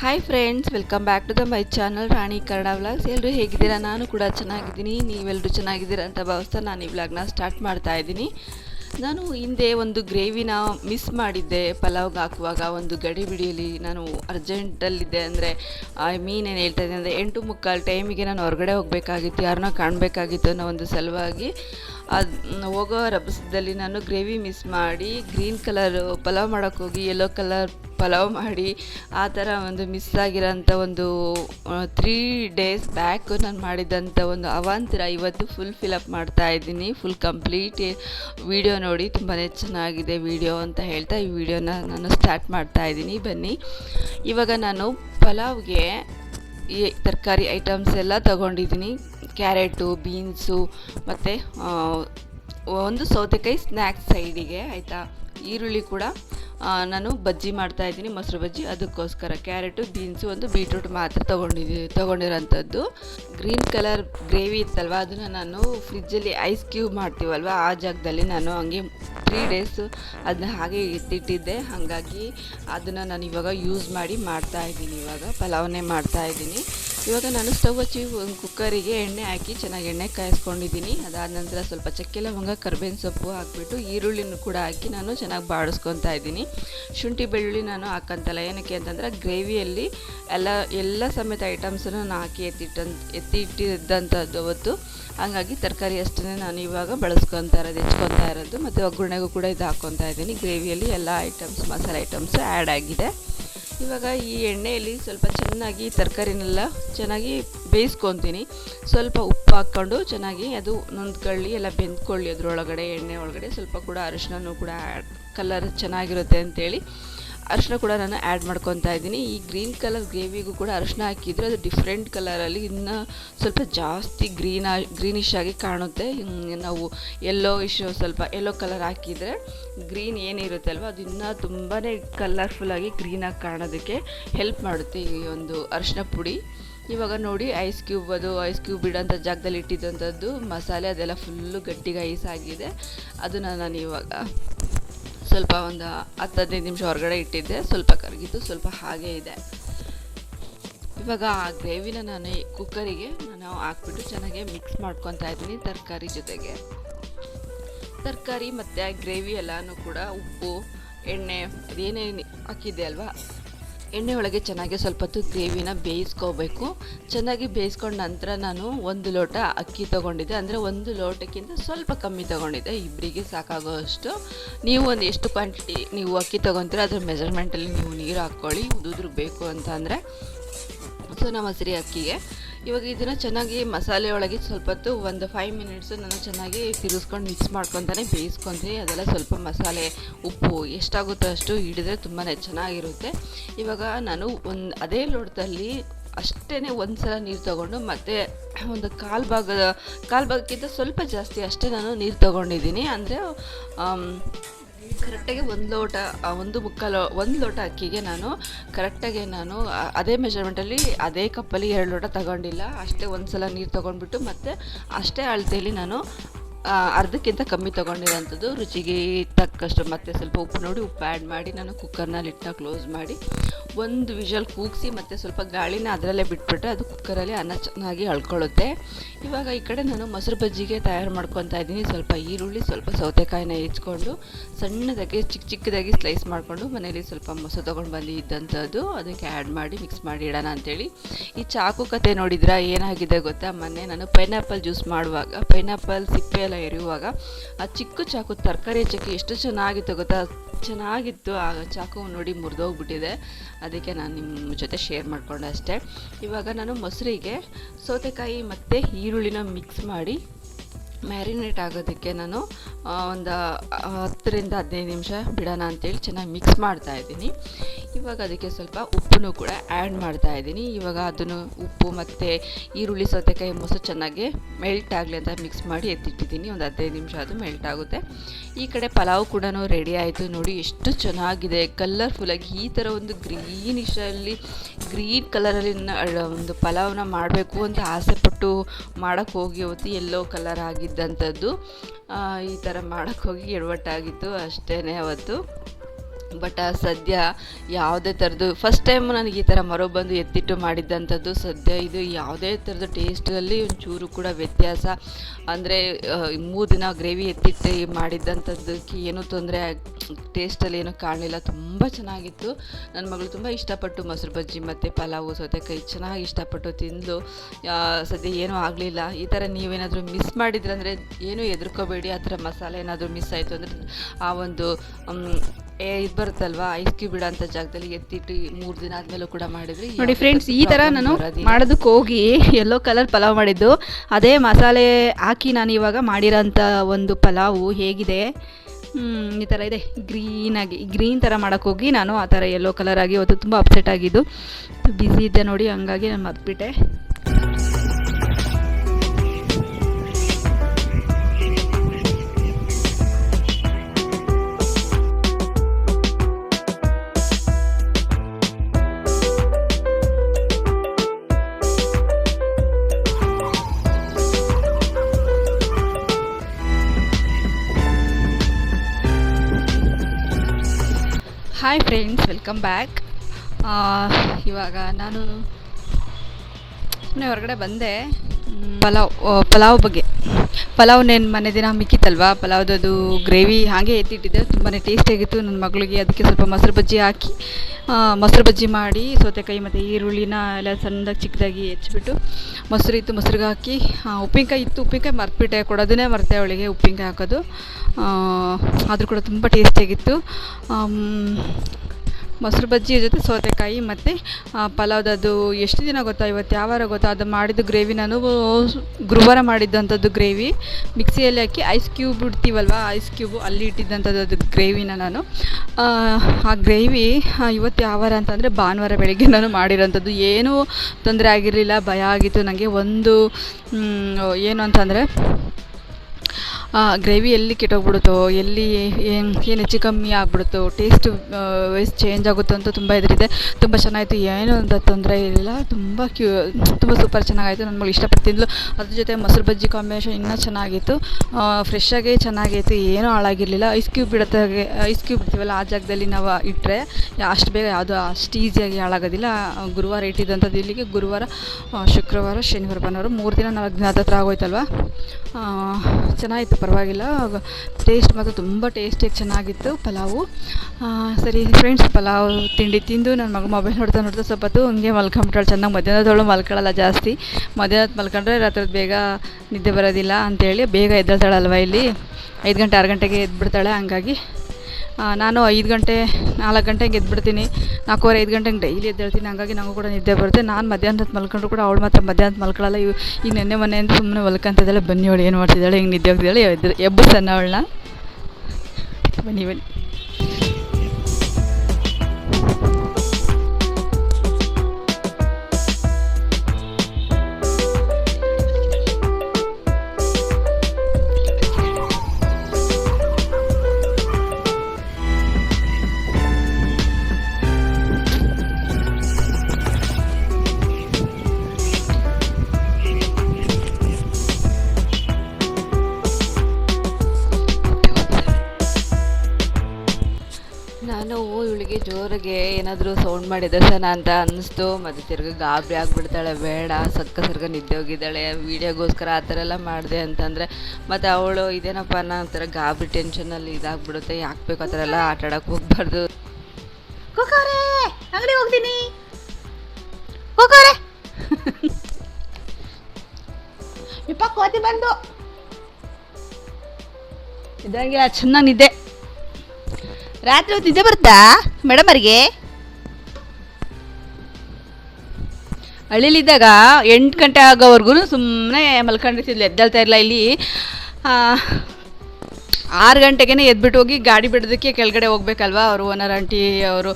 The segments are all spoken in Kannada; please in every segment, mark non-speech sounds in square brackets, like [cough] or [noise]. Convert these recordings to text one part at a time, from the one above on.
Hi friends welcome back to the my channel Rani Kannada vlogs ಎಲ್ಲರೂ ಹೇಗಿದ್ದೀರಾ? ನಾನು ಕೂಡ ಚೆನ್ನಾಗಿದ್ದೀನಿ. ನೀವೆಲ್ಲರೂ ಚೆನ್ನಾಗಿದ್ದೀರಾ ಅಂತ ಭಾವಿಸ್ತಾ ನಾನು ಈ ವ್ಲಾಗ್ನ ಸ್ಟಾರ್ಟ್ ಮಾಡ್ತಾ ಇದ್ದೀನಿ. ನಾನು ಹಿಂದೆ ಒಂದು ಗ್ರೇವಿನ ಮಿಸ್ ಮಾಡಿದ್ದೆ. ಪಲಾವ್ಗೆ ಹಾಕುವಾಗ ಒಂದು ಗಡಿ ಬಿಡಿಯಲ್ಲಿ ನಾನು ಅರ್ಜೆಂಟಲ್ಲಿದ್ದೆ ಅಂದರೆ ಮೀನ್ ಏನು ಹೇಳ್ತಾ ಇದ್ದೆ ಅಂದರೆ ಎಂಟು ಮುಕ್ಕಾಲು ಟೈಮಿಗೆ ನಾನು ಹೊರಗಡೆ ಹೋಗಬೇಕಾಗಿತ್ತು. ಯಾರನ್ನೋ ಕಾಣಬೇಕಾಗಿತ್ತು ಅನ್ನೋ ಒಂದು ಸಲುವಾಗಿ. ಅದು ಹೋಗೋ ರಭಸದಲ್ಲಿ ನಾನು ಗ್ರೇವಿ ಮಿಸ್ ಮಾಡಿ ಗ್ರೀನ್ ಕಲರ್ ಪಲಾವ್ ಮಾಡೋಕ್ಕೋಗಿ ಯೆಲ್ಲೋ ಕಲರ್ ಪಲಾವ್ ಮಾಡಿ ಆ ಥರ ಒಂದು ಮಿಸ್ ಆಗಿರೋಂಥ ಒಂದು ತ್ರೀ ಡೇಸ್ ಬ್ಯಾಕ್ ನಾನು ಮಾಡಿದಂಥ ಒಂದು ಅವಾಂತರ ಇವತ್ತು ಫುಲ್ ಫಿಲಪ್ ಮಾಡ್ತಾ ಇದ್ದೀನಿ. ಫುಲ್ ಕಂಪ್ಲೀಟ್ ವಿಡಿಯೋ ನೋಡಿ ತುಂಬಾ ಚೆನ್ನಾಗಿದೆ ವಿಡಿಯೋ ಅಂತ ಹೇಳ್ತಾ ಈ ವಿಡಿಯೋನ ನಾನು ಸ್ಟಾರ್ಟ್ ಮಾಡ್ತಾ ಇದ್ದೀನಿ. ಬನ್ನಿ. ಇವಾಗ ನಾನು ಪಲಾವ್ಗೆ ಈ ತರಕಾರಿ ಐಟಮ್ಸ್ ಎಲ್ಲ ತಗೊಂಡಿದ್ದೀನಿ. ಕ್ಯಾರೆಟು ಬೀನ್ಸು ಮತ್ತು ಒಂದು ಸೌತೆಕಾಯಿ ಸ್ನ್ಯಾಕ್ಸ್ ಸೈಡಿಗೆ ಆಯಿತಾ? ಈರುಳ್ಳಿ ಕೂಡ ನಾನು ಬಜ್ಜಿ ಮಾಡ್ತಾ ಇದ್ದೀನಿ, ಮೊಸರು ಬಜ್ಜಿ. ಅದಕ್ಕೋಸ್ಕರ ಕ್ಯಾರೆಟು, ಬೀನ್ಸು, ಒಂದು ಬೀಟ್ರೂಟ್ ಮಾತ್ರ ತೊಗೊಂಡಿದ್ದೀನಿ ತೊಗೊಂಡಿರೋಂಥದ್ದು. ಗ್ರೀನ್ ಕಲರ್ ಗ್ರೇವಿ ಇತ್ತಲ್ವ, ಅದನ್ನು ನಾನು ಫ್ರಿಜ್ಜಲ್ಲಿ ಐಸ್ ಕ್ಯೂಬ್ ಮಾಡ್ತೀವಲ್ವ, ಆ ಜಾಗದಲ್ಲಿ ನಾನು ಹಂಗೆ ತ್ರೀ ಡೇಸ್ ಅದನ್ನ ಹಾಗೆ ಎತ್ತಿಟ್ಟಿದ್ದೆ ಹಾಗಾಗಿ ಅದನ್ನು ನಾನು ಇವಾಗ ಯೂಸ್ ಮಾಡಿ ಮಾಡ್ತಾ ಇದ್ದೀನಿ ಇವಾಗ ಪಲಾವನ್ನೇ ಮಾಡ್ತಾ ಇದ್ದೀನಿ. ಇವಾಗ ನಾನು ಸ್ಟವ್ ಹಚ್ಚಿ ಕುಕ್ಕರಿಗೆ ಎಣ್ಣೆ ಹಾಕಿ ಚೆನ್ನಾಗಿ ಎಣ್ಣೆ ಕಾಯಿಸ್ಕೊಂಡಿದ್ದೀನಿ. ಅದಾದ ನಂತರ ಸ್ವಲ್ಪ ಚಕ್ಕೆ ಲವಂಗ, ಕರ್ಬೇವಿನ ಸೊಪ್ಪು ಹಾಕಿಬಿಟ್ಟು ಈರುಳ್ಳಿನೂ ಕೂಡ ಹಾಕಿ ನಾನು ಬಾಡಿಸ್ಕೊತಾ ಇದ್ದೀನಿ. ಶುಂಠಿ, ಬೆಳ್ಳುಳ್ಳಿ ನಾನು ಹಾಕಂತಲ್ಲ, ಏನಕ್ಕೆ ಅಂತಂದರೆ ಗ್ರೇವಿಯಲ್ಲಿ ಎಲ್ಲ ಎಲ್ಲ ಸಮೇತ ಐಟಮ್ಸನ್ನು ನಾನು ಹಾಕಿ ಎತ್ತಿಟ್ಟ ಎತ್ತಿ ಇಟ್ಟಿದ್ದಂಥದ್ದು ಅವತ್ತು. ಹಾಗಾಗಿ ತರಕಾರಿ ಅಷ್ಟೇ ನಾನು ಇವಾಗ ಬಳಸ್ಕೊತಾ ಇರೋದು, ಹೆಚ್ಕೊತಾ ಇರೋದು. ಮತ್ತು ಒಗ್ಗರಣೆಗೂ ಕೂಡ ಇದು ಹಾಕ್ಕೊತಾ ಇದ್ದೀನಿ. ಗ್ರೇವಿಯಲ್ಲಿ ಎಲ್ಲ ಐಟಮ್ಸ್, ಮಸಾಲೆ ಐಟಮ್ಸ್ ಆ್ಯಡ್ ಆಗಿದೆ. ಇವಾಗ ಈ ಎಣ್ಣೆಯಲ್ಲಿ ಸ್ವಲ್ಪ ಚೆನ್ನಾಗಿ ತರಕಾರಿನೆಲ್ಲ ಚೆನ್ನಾಗಿ ಬೇಯಿಸ್ಕೊತೀನಿ. ಸ್ವಲ್ಪ ಉಪ್ಪು ಹಾಕ್ಕೊಂಡು ಚೆನ್ನಾಗಿ ಅದು ನೊಂದ್ಕೊಳ್ಳಿ ಎಲ್ಲ ಬೆಂದ್ಕೊಳ್ಳಿ ಅದರೊಳಗಡೆ, ಎಣ್ಣೆ ಒಳಗಡೆ. ಸ್ವಲ್ಪ ಕೂಡ ಅರಿಶಿನೂ ಕೂಡ ಕಲರ್ ಚೆನ್ನಾಗಿರುತ್ತೆ ಅಂತೇಳಿ. ಅರಿಶಿನ ಕೂಡ ನಾನು ಆ್ಯಡ್ ಮಾಡ್ಕೊತಾ ಇದ್ದೀನಿ. ಈ ಗ್ರೀನ್ ಕಲರ್ ಗ್ರೇವಿಗೂ ಕೂಡ ಅರಶಿನ ಹಾಕಿದರೆ ಅದು ಡಿಫ್ರೆಂಟ್ ಕಲರಲ್ಲಿ ಇನ್ನೂ ಸ್ವಲ್ಪ ಜಾಸ್ತಿ ಗ್ರೀನ್ ಗ್ರೀನಿಶ್ ಆಗಿ ಕಾಣುತ್ತೆ. ನಾವು ಎಲ್ಲೋ ಇಶ್ ಸ್ವಲ್ಪ ಎಲ್ಲೋ ಕಲರ್ ಹಾಕಿದರೆ ಗ್ರೀನ್ ಏನಿರುತ್ತೆ ಅಲ್ವ? ಅದು ಇನ್ನೂ ತುಂಬಾ ಕಲರ್ಫುಲ್ಲಾಗಿ ಗ್ರೀನಾಗಿ ಕಾಣೋದಕ್ಕೆ ಹೆಲ್ಪ್ ಮಾಡುತ್ತೆ ಈ ಒಂದು ಅರಶಿನ ಪುಡಿ. ಇವಾಗ ನೋಡಿ ಐಸ್ ಕ್ಯೂಬ್ ಅದು ಐಸ್ ಕ್ಯೂಬ್ ಇಡೋಂಥ ಜಾಗದಲ್ಲಿ ಇಟ್ಟಿದ್ದಂಥದ್ದು, ಮಸಾಲೆ ಅದೆಲ್ಲ ಫುಲ್ಲು ಗಟ್ಟಿಗೆ ಐಸ್ ಆಗಿದೆ. ಅದನ್ನು ನಾನು ಇವಾಗ ಸ್ವಲ್ಪ ಒಂದು ಹತ್ತು ಹದಿನೈದು ನಿಮಿಷ ಹೊರಗಡೆ ಇಟ್ಟಿದ್ದೆ. ಸ್ವಲ್ಪ ಕರಗಿತು ಸ್ವಲ್ಪ ಹಾಗೇ ಇದೆ. ಇವಾಗ ಆ ಗ್ರೇವಿನ ನಾನು ಕುಕ್ಕರಿಗೆ ನಾನು ಹಾಕ್ಬಿಟ್ಟು ಚೆನ್ನಾಗಿ ಮಿಕ್ಸ್ ಮಾಡ್ಕೊತಾ ಇದ್ದೀನಿ ತರಕಾರಿ ಜೊತೆಗೆ. ತರಕಾರಿ ಮತ್ತು ಗ್ರೇವಿ ಎಲ್ಲನೂ ಕೂಡ ಉಪ್ಪು, ಎಣ್ಣೆ ಅದೇನೇನು ಹಾಕಿದ್ದೆ ಅಲ್ವಾ? ಎಣ್ಣೆ ಒಳಗೆ ಚೆನ್ನಾಗಿ ಸ್ವಲ್ಪ ಹೊತ್ತು ಗ್ರೇವಿನ ಬೇಯಿಸ್ಕೋಬೇಕು. ಚೆನ್ನಾಗಿ ಬೇಯಿಸ್ಕೊಂಡ ನಂತರ ನಾನು ಒಂದು ಲೋಟ ಅಕ್ಕಿ ತೊಗೊಂಡಿದ್ದೆ. ಅಂದರೆ ಒಂದು ಲೋಟಕ್ಕಿಂತ ಸ್ವಲ್ಪ ಕಮ್ಮಿ ತೊಗೊಂಡಿದ್ದೆ. ಇಬ್ಬರಿಗೆ ಸಾಕಾಗೋಷ್ಟು ನೀವು ಒಂದು ಎಷ್ಟು ಕ್ವಾಂಟಿಟಿ ನೀವು ಅಕ್ಕಿ ತೊಗೊತೀರ ಅದ್ರ ಮೆಜರ್ಮೆಂಟಲ್ಲಿ ನೀವು ನೀರು ಹಾಕ್ಕೊಳ್ಳಿ. ಉದುದ್ರು ಬೇಕು ಅಂತ ಅಂದರೆ. ಸೊ ನಮ್ಮ ಹಸಿರಿ ಅಕ್ಕಿಗೆ. ಇವಾಗ ಇದನ್ನು ಚೆನ್ನಾಗಿ ಮಸಾಲೆ ಒಳಗೆ ಸ್ವಲ್ಪ ಹೊತ್ತು ಒಂದು ಫೈವ್ ಮಿನಿಟ್ಸು ನಾನು ಚೆನ್ನಾಗಿ ತಿರುಗಿಸ್ಕೊಂಡು ಮಿಕ್ಸ್ ಮಾಡ್ಕೊತಾನೆ ಬೇಯಿಸ್ಕೊತೀನಿ ಅದೆಲ್ಲ ಸ್ವಲ್ಪ ಮಸಾಲೆ, ಉಪ್ಪು ಎಷ್ಟಾಗುತ್ತೋ ಅಷ್ಟು ಹಿಡಿದ್ರೆ ತುಂಬಾ ಚೆನ್ನಾಗಿರುತ್ತೆ. ಇವಾಗ ನಾನು ಒಂದು ಅದೇ ಲೋಟದಲ್ಲಿ ಅಷ್ಟೇ ಒಂದು ಸಲ ನೀರು ತಗೊಂಡು ಮತ್ತು ಒಂದು ಕಾಲು ಭಾಗದ ಕಾಲು ಭಾಗಕ್ಕಿಂತ ಸ್ವಲ್ಪ ಜಾಸ್ತಿ ಅಷ್ಟೇ ನಾನು ನೀರು ತೊಗೊಂಡಿದ್ದೀನಿ. ಅಂದರೆ ಕರೆಕ್ಟಾಗಿ ಒಂದು ಲೋಟ ಒಂದು ಮುಕ್ಕಾಲು ಒಂದು ಲೋಟ ಅಕ್ಕಿಗೆ ನಾನು ಕರೆಕ್ಟಾಗಿ ನಾನು ಅದೇ ಮೆಜರ್ಮೆಂಟಲ್ಲಿ ಅದೇ ಕಪ್ಪಲ್ಲಿ ಎರಡು ಲೋಟ ತಗೊಂಡಿಲ್ಲ. ಅಷ್ಟೇ ಒಂದು ಸಲ ನೀರು ತೊಗೊಂಡ್ಬಿಟ್ಟು ಮತ್ತು ಅಷ್ಟೇ ಅಳತೆಯಲ್ಲಿ ನಾನು ಅರ್ಧಕ್ಕಿಂತ ಕಮ್ಮಿ ತೊಗೊಂಡಿರೋಂಥದ್ದು. ರುಚಿಗೆ ತಕ್ಕಷ್ಟು ಮತ್ತೆ ಸ್ವಲ್ಪ ಉಪ್ಪು ನೋಡಿ, ಉಪ್ಪು ಆ್ಯಡ್ ಮಾಡಿ, ನಾನು ಕುಕ್ಕರ್ನ ಲಿಟ್ನ ಕ್ಲೋಸ್ ಮಾಡಿ. ಒಂದು ವಿಷಲ್ ಕೂಗಿಸಿ ಮತ್ತು ಸ್ವಲ್ಪ ಗಾಳಿನ ಅದರಲ್ಲೇ ಬಿಟ್ಬಿಟ್ರೆ ಅದು ಕುಕ್ಕರಲ್ಲಿ ಅನ್ನ ಚೆನ್ನಾಗಿ ಅಳ್ಕೊಳ್ಳುತ್ತೆ. ಇವಾಗ ಈ ಕಡೆ ನಾನು ಮೊಸರು ಬಜ್ಜಿಗೆ ತಯಾರು ಮಾಡ್ಕೊತಾ ಇದ್ದೀನಿ. ಸ್ವಲ್ಪ ಈರುಳ್ಳಿ, ಸ್ವಲ್ಪ ಸೌತೆಕಾಯಿನ ಹೆಚ್ಕೊಂಡು, ಸಣ್ಣದಾಗಿ, ಚಿಕ್ಕ ಚಿಕ್ಕದಾಗಿ ಸ್ಲೈಸ್ ಮಾಡಿಕೊಂಡು ಮನೇಲಿ ಸ್ವಲ್ಪ ಮೊಸರು ತೊಗೊಂಡು ಬಂದಿದ್ದಂಥದ್ದು. ಅದಕ್ಕೆ ಆ್ಯಡ್ ಮಾಡಿ ಮಿಕ್ಸ್ ಮಾಡಿ ಇಡೋಣ ಅಂತೇಳಿ. ಈ ಚಾಕು ಕತೆ ನೋಡಿದ್ರಾ? ಏನಾಗಿದೆ ಗೊತ್ತಾ? ಮೊನ್ನೆ ನಾನು ಪೈನಾಪಲ್ ಜ್ಯೂಸ್ ಮಾಡುವಾಗ ಪೈನಾಪಲ್ ಸಿಪ್ಪೆ ಎಲ್ಲ ಎರಿಯುವಾಗ ಆ ಚಿಕ್ಕ ಚಾಕು ತರಕಾರಿ ಹೆಚ್ಚಕ್ಕೆ ಎಷ್ಟು ಚೆನ್ನಾಗಿತ್ತು ಗೊತ್ತಾ? ಚೆನ್ನಾಗಿತ್ತು. ಆ ಚಾಕು ನೋಡಿ ಮುರಿದೋಗ್ಬಿಟ್ಟಿದೆ. ಅದಕ್ಕೆ ನಾನು ನಿಮ್ಮ ಜೊತೆ ಶೇರ್ ಮಾಡಿಕೊಂಡೆ ಅಷ್ಟೇ. ಇವಾಗ ನಾನು ಮೊಸರಿಗೆ ಸೌತೆಕಾಯಿ ಮತ್ತು ಈರುಳ್ಳಿನ ಮಿಕ್ಸ್ ಮಾಡಿ ಮ್ಯಾರಿನೇಟ್ ಆಗೋದಕ್ಕೆ ನಾನು ಒಂದು ಹತ್ತರಿಂದ ಹದಿನೈದು ನಿಮಿಷ ಬಿಡೋಣ ಅಂತೇಳಿ ಚೆನ್ನಾಗಿ ಮಿಕ್ಸ್ ಮಾಡ್ತಾ ಇದ್ದೀನಿ. ಇವಾಗ ಅದಕ್ಕೆ ಸ್ವಲ್ಪ ಉಪ್ಪನ್ನು ಕೂಡ ಆ್ಯಡ್ ಮಾಡ್ತಾ ಇದ್ದೀನಿ. ಇವಾಗ ಅದನ್ನು ಉಪ್ಪು ಮತ್ತು ಈರುಳ್ಳಿ, ಸೌತೆಕಾಯಿ, ಮೊಸರು ಚೆನ್ನಾಗಿ ಮೆಲ್ಟ್ ಆಗಲಿ ಅಂತ ಮಿಕ್ಸ್ ಮಾಡಿ ಎತ್ತಿಟ್ಟಿದ್ದೀನಿ. ಒಂದು ಹದಿನೈದು ನಿಮಿಷ ಅದು ಮೆಲ್ಟ್ ಆಗುತ್ತೆ. ಈ ಕಡೆ ಪಲಾವ್ ಕೂಡ ರೆಡಿ ಆಯಿತು. ನೋಡಿ, ಎಷ್ಟು ಚೆನ್ನಾಗಿದೆ. ಕಲರ್ಫುಲ್ಲಾಗಿ ಈ ಥರ ಒಂದು ಗ್ರೀನಿಶಲ್ಲಿ ಗ್ರೀನ್ ಕಲರಲ್ಲಿ ಒಂದು ಪಲಾವ್ನ ಮಾಡಬೇಕು ಅಂತ ಆಸೆ ಮಾಡೋಕ್ಕೆ ಹೋಗಿ ಅವತ್ತು ಎಲ್ಲೋ ಕಲರ್ ಆಗಿದ್ದಂಥದ್ದು ಈ ಥರ ಮಾಡೋಕ್ಕೆ ಹೋಗಿ ಎಡವಟ್ಟಾಗಿತ್ತು ಅಷ್ಟೇ ಅವತ್ತು. ಬಟ್ ಸದ್ಯ ಯಾವುದೇ ಥರದ್ದು ಫಸ್ಟ್ ಟೈಮ್ ನನಗೆ ಈ ಥರ ಮರೋ ಬಂದು ಎತ್ತಿಟ್ಟು ಮಾಡಿದ್ದಂಥದ್ದು ಸದ್ಯ ಇದು ಯಾವುದೇ ಥರದ ಟೇಸ್ಟಲ್ಲಿ ಒಂಚೂರು ಕೂಡ ವ್ಯತ್ಯಾಸ. ಅಂದರೆ ಮೂರು ದಿನ ಗ್ರೇವಿ ಎತ್ತಿಟ್ಟು ಮಾಡಿದ್ದಂಥದ್ದಕ್ಕೆ ಏನೂ ತೊಂದರೆ ಟೇಸ್ಟಲ್ಲಿ ಏನೂ ಕಾಣಲಿಲ್ಲ. ತುಂಬ ಚೆನ್ನಾಗಿತ್ತು. ನನ್ನ ಮಗಳು ತುಂಬ ಇಷ್ಟಪಟ್ಟು ಮೊಸರು ಬಜ್ಜಿ ಮತ್ತು ಪಲಾವು, ಸೌತೆಕಾಯಿ ಚೆನ್ನಾಗಿ ಇಷ್ಟಪಟ್ಟು ತಿಂದು ಸದ್ಯ ಏನೂ ಆಗಲಿಲ್ಲ. ಈ ಥರ ನೀವೇನಾದರೂ ಮಿಸ್ ಮಾಡಿದ್ರೆ ಅಂದರೆ ಏನೂ ಹೆದರ್ಕೋಬೇಡಿ ಆ ಥರ ಮಸಾಲೆ ಏನಾದರೂ ಮಿಸ್ ಆಯಿತು ಅಂದರೆ ಆ ಒಂದು ಏ ಇದು ಬರುತ್ತಲ್ವಾ? ಐಸ್ ಕ್ಯೂಬ್ ಇಡೋಂಥ ಜಾಗದಲ್ಲಿ ಎತ್ತಿಟ್ಟು ಮೂರು ದಿನ ಆದಮೇಲೂ ಕೂಡ ಮಾಡಿದ್ವಿ ನೋಡಿ ಫ್ರೆಂಡ್ಸ್ ಈ ಥರ ನಾನು. ಮಾಡೋದಕ್ಕೆ ಹೋಗಿ ಎಲ್ಲೋ ಕಲರ್ ಪಲಾವ್ ಮಾಡಿದ್ದು. ಅದೇ ಮಸಾಲೆ ಹಾಕಿ ನಾನು ಇವಾಗ ಮಾಡಿರೋಂಥ ಒಂದು ಪಲಾವು ಹೇಗಿದೆ? ಈ ಥರ ಇದೆ. ಗ್ರೀನಾಗಿ ಗ್ರೀನ್ ಥರ ಮಾಡೋಕ್ಕೆ ಹೋಗಿ ನಾನು ಆ ಥರ ಎಲ್ಲೋ ಕಲರ್ ಆಗಿ ಅದು ತುಂಬ ಅಪ್ಸೆಟ್ ಆಗಿದ್ದು. ಬ್ಯುಸಿ ಇದ್ದೆ ನೋಡಿ ಹಂಗಾಗಿ ನಾನು ಮರ್ತ್ಬಿಟ್ಟೆ ಹಾಯ್ ಫ್ರೆಂಡ್ಸ್ ವೆಲ್ಕಮ್ ಬ್ಯಾಕ್ ಇವಾಗ ನಾನು ಸುಮ್ಮನೆ ಹೊರಗಡೆ ಬಂದೆ. ಪಲಾವ್ ಪಲಾವ್ ಬಗ್ಗೆ. ಪಲಾವ್ ನೇನು ಮನೆ ದಿನ ಮಿಕ್ಕಿತ್ತಲ್ವಾ? ಪಲಾವ್ದದು ಗ್ರೇವಿ ಹಾಗೆ ಎತ್ತಿಟ್ಟಿದ್ದೆ. ತುಂಬಾ ಟೇಸ್ಟಿಯಾಗಿತ್ತು ನನ್ನ ಮಗಳಿಗೆ. ಅದಕ್ಕೆ ಸ್ವಲ್ಪ ಮೊಸರು ಬಜ್ಜಿ ಹಾಕಿ ಮೊಸರು ಬಜ್ಜಿ ಮಾಡಿ, ಸೌತೆಕಾಯಿ ಮತ್ತು ಈರುಳ್ಳಿನ ಎಲ್ಲ ಸಣ್ಣದಾಗಿ ಚಿಕ್ಕದಾಗಿ ಹೆಚ್ಚಿಬಿಟ್ಟು ಮೊಸರು ಇತ್ತು, ಮೊಸರಿಗೆ ಹಾಕಿ ಉಪ್ಪಿನಕಾಯಿ ಇತ್ತು. ಉಪ್ಪಿನಕಾಯಿ ಮರ್ತ್ಬಿಟ್ಟೆ. ಕೊಡೋದನ್ನೇ ಮರ್ತೆ ಅವಳಿಗೆ ಉಪ್ಪಿನಕಾಯಿ ಹಾಕೋದು. ಆದರೂ ಕೂಡ ತುಂಬ ಟೇಸ್ಟಿಯಾಗಿತ್ತು ಮೊಸರು ಬಜ್ಜಿ ಜೊತೆ ಸೌತೆಕಾಯಿ ಮತ್ತು ಪಲಾವ್ದದು ಎಷ್ಟು ದಿನ ಗೊತ್ತಾ ಇವತ್ತು? ಯಾವಾರ ಗೊತ್ತಾ? ಅದು ಮಾಡಿದ್ದು ಗ್ರೇವಿ ನಾನು ಗುರುವಾರ ಮಾಡಿದ್ದಂಥದ್ದು ಗ್ರೇವಿ. ಮಿಕ್ಸಿಯಲ್ಲಿ ಹಾಕಿ ಐಸ್ ಕ್ಯೂಬ್ ಇಡ್ತೀವಲ್ವ ಐಸ್ ಕ್ಯೂಬು ಅಲ್ಲಿ ಇಟ್ಟಿದ್ದಂಥದ್ದು ಅದು ಗ್ರೇವಿನ ನಾನು. ಆ ಗ್ರೇವಿ ಇವತ್ತು ಯಾವಾರ ಅಂತಂದರೆ ಭಾನುವಾರ ಬೆಳಗ್ಗೆ ನಾನು ಮಾಡಿರೋಂಥದ್ದು. ಏನೂ ತೊಂದರೆ ಆಗಿರಲಿಲ್ಲ, ಭಯ ಆಗಿತ್ತು. ನನಗೆ ಒಂದು ಏನು ಅಂತಂದರೆ ಗ್ರೇವಿ ಎಲ್ಲಿ ಕೆಟ್ಟೋಗ್ಬಿಡುತ್ತೋ, ಎಲ್ಲಿ ಏನು ಏನು ಹೆಚ್ಚು ಕಮ್ಮಿ ಆಗ್ಬಿಡುತ್ತೋ ಟೇಸ್ಟು ವೈಸ್ ಚೇಂಜ್ ಆಗುತ್ತೋ ಅಂತ ತುಂಬ ಹೆದರಿದೆ ತುಂಬ ಚೆನ್ನಾಗಿತ್ತು ಏನೂ ಅಂತ ತೊಂದರೆ ಇರಲಿಲ್ಲ. ತುಂಬ ಕ್ಯೂ ತುಂಬ ಸೂಪರ್ ಚೆನ್ನಾಗಾಯಿತು. ನನ್ನ ಮಗಳು ಇಷ್ಟಪಡ್ತಿದ್ಲು. ಅದ್ರ ಜೊತೆ ಮೊಸರು ಬಜ್ಜಿ ಕಾಂಬಿನೇಷನ್ ಇನ್ನೂ ಚೆನ್ನಾಗಿತ್ತು. ಫ್ರೆಶ್ಶಾಗಿ ಚೆನ್ನಾಗಿತ್ತು ಏನೂ ಹಾಳಾಗಿರಲಿಲ್ಲ. ಐಸ್ ಕ್ಯೂಬ್ ಇಡತ್ತಾಗೆ ಐಸ್ ಕ್ಯೂಬ್ ಇರ್ತೀವಲ್ಲ ಆ ಜಾಗದಲ್ಲಿ ನಾವು ಇಟ್ಟರೆ ಅಷ್ಟು ಬೇಗ ಯಾವುದು ಅಷ್ಟು ಈಸಿಯಾಗಿ ಹಾಳಾಗೋದಿಲ್ಲ. ಗುರುವಾರ ಇಟ್ಟಿದ್ದಂಥದ್ದು ಇಲ್ಲಿಗೆ ಗುರುವಾರ ಶುಕ್ರವಾರ, ಶನಿವಾರ, ಭಾನುವಾರ ಮೂರು ದಿನ ನಾಲ್ಕು ದಿನ ಹತ್ರ ಆಗೋಯ್ತಲ್ವ ಚೆನ್ನಾಗಿತ್ತು ಪರವಾಗಿಲ್ಲ. ಟೇಸ್ಟ್ ಮಾತ್ರ ತುಂಬ ಟೇಸ್ಟಿಯಾಗಿ ಚೆನ್ನಾಗಿತ್ತು ಪಲಾವು. ಸರಿ ಫ್ರೆಂಡ್ಸ್ ಪಲಾವ್ ತಿಂಡಿ ತಿಂದು ನನ್ನ ಮಗ ಮೊಬೈಲ್ ನೋಡ್ತಾ ನೋಡ್ತಾ ಸ್ವಲ್ಪ ಹೊತ್ತು ಹಂಗೆ ಮಲ್ಕೊಂಬಿಟ್ಟಾಳೆ. ಚೆನ್ನಾಗಿ ಮಧ್ಯಾಹ್ನದೊಳು ಮಲ್ಕೊಳ್ಳಲ್ಲ ಜಾಸ್ತಿ. ಮಧ್ಯಾಹ್ನದ ಮಲ್ಕೊಂಡ್ರೆ ರಾತ್ರಿ ಬೇಗ ನಿದ್ದೆ ಬರೋದಿಲ್ಲ ಅಂತೇಳಿ ಬೇಗ ಎದ್ದೇಳ್ತಾಳಲ್ವ ಇಲ್ಲಿ. ಐದು ಗಂಟೆ, ಆರು ಗಂಟೆಗೆ ಎದ್ಬಿಡ್ತಾಳೆ. ಹಂಗಾಗಿ ನಾನು ಐದು ಗಂಟೆ, ನಾಲ್ಕು ಗಂಟೆಗೆ ಎದ್ಬಿಡ್ತೀನಿ. ನಾಲ್ಕೂವರೆ, ಐದು ಗಂಟೆಗೆ ಡೈಲಿ ಎದ್ದೇಳ್ತೀನಿ. ಹಂಗಾಗಿ ನನಗೂ ಕೂಡ ನಿದ್ದೆ ಬರುತ್ತೆ. ನಾನು ಮಧ್ಯಾಹ್ನದ ಮಲ್ಕೊಂಡ್ರು ಕೂಡ ಅವಳು ಮಾತ್ರ ಮಧ್ಯಾಹ್ನದ ಮಲ್ಕೊಳ್ಳಲ್ಲ ಇವ್ ಈಗ ನೆನ್ನೆ ಅಂತ ಸುಮ್ಮನೆ ಮಲ್ಕೊಂತಿದ್ದಾಳೆ ಬನ್ನಿ ಅವಳು, ಏನು ಮಾಡ್ತಿದ್ದಾಳೆ, ಹಿಂಗೆ ನಿದ್ದೆ ಹೋಗ್ತಿದ್ದಾಳೆ ಎಬ್ಬು ಸಣ್ಣ ಅವಳನ್ನ. ಬನ್ನಿ ಬನ್ನಿ. ಸನ ಅಂತ ಅನ್ನಿಸ್ತು. ಮತ್ತು ತಿರ್ಗಿ ಗಾಬರಿ ಆಗಿಬಿಡ್ತಾಳೆ. ಬೇಡ ಸಕ್ಕ ಸರ್ಗ ನಿದ್ದೆ ಹೋಗಿದ್ದಾಳೆ ವೀಡಿಯೋಗೋಸ್ಕರ ಆ ಥರ ಎಲ್ಲ ಮಾಡಿದೆ ಅಂತಂದರೆ, ಮತ್ತು ಅವಳು ಇದೇನಪ್ಪ ಅನ್ನೋ ಒಂಥರ ಗಾಬರಿ ಟೆನ್ಷನಲ್ಲಿ ಇದಾಗ್ಬಿಡುತ್ತೆ. ಯಾಕೆ ಬೇಕು ಆ ಥರ ಎಲ್ಲ ಆಟ ಆಡೋಕ್ಕೆ ಹೋಗ್ಬಾರ್ದು. ಅಂಗಡಿ ಹೋಗ್ತೀನಿ. [laughs] ಇಪ್ಪ, ಕೋತಿ ಬಂದು. ಇದಂಗೆ ರಾತ್ರಿ ಹೊತ್ತು ನಿದ್ದೆ ಬರುತ್ತಾ ಮೇಡಮ್ ಅವರಿಗೆ? ಹಳ್ಳಿಲಿದ್ದಾಗ ಎಂಟು ಗಂಟೆ ಆಗೋವರೆಗೂ ಸುಮ್ಮನೆ ಮಲ್ಕೊಂಡಿರ್ತಿದ್ಲು ಎದ್ದೇಳ್ತಾ ಇರಲಿಲ್ಲ ಇಲ್ಲಿ. ಆರು ಗಂಟೆಗೇ ಎದ್ಬಿಟ್ಟು ಹೋಗಿ ಗಾಡಿ ಬಿಡೋದಕ್ಕೆ ಕೆಳಗಡೆ ಹೋಗ್ಬೇಕಲ್ವಾ? ಅವರು ಓನರ್, ಆಂಟಿ ಅವರು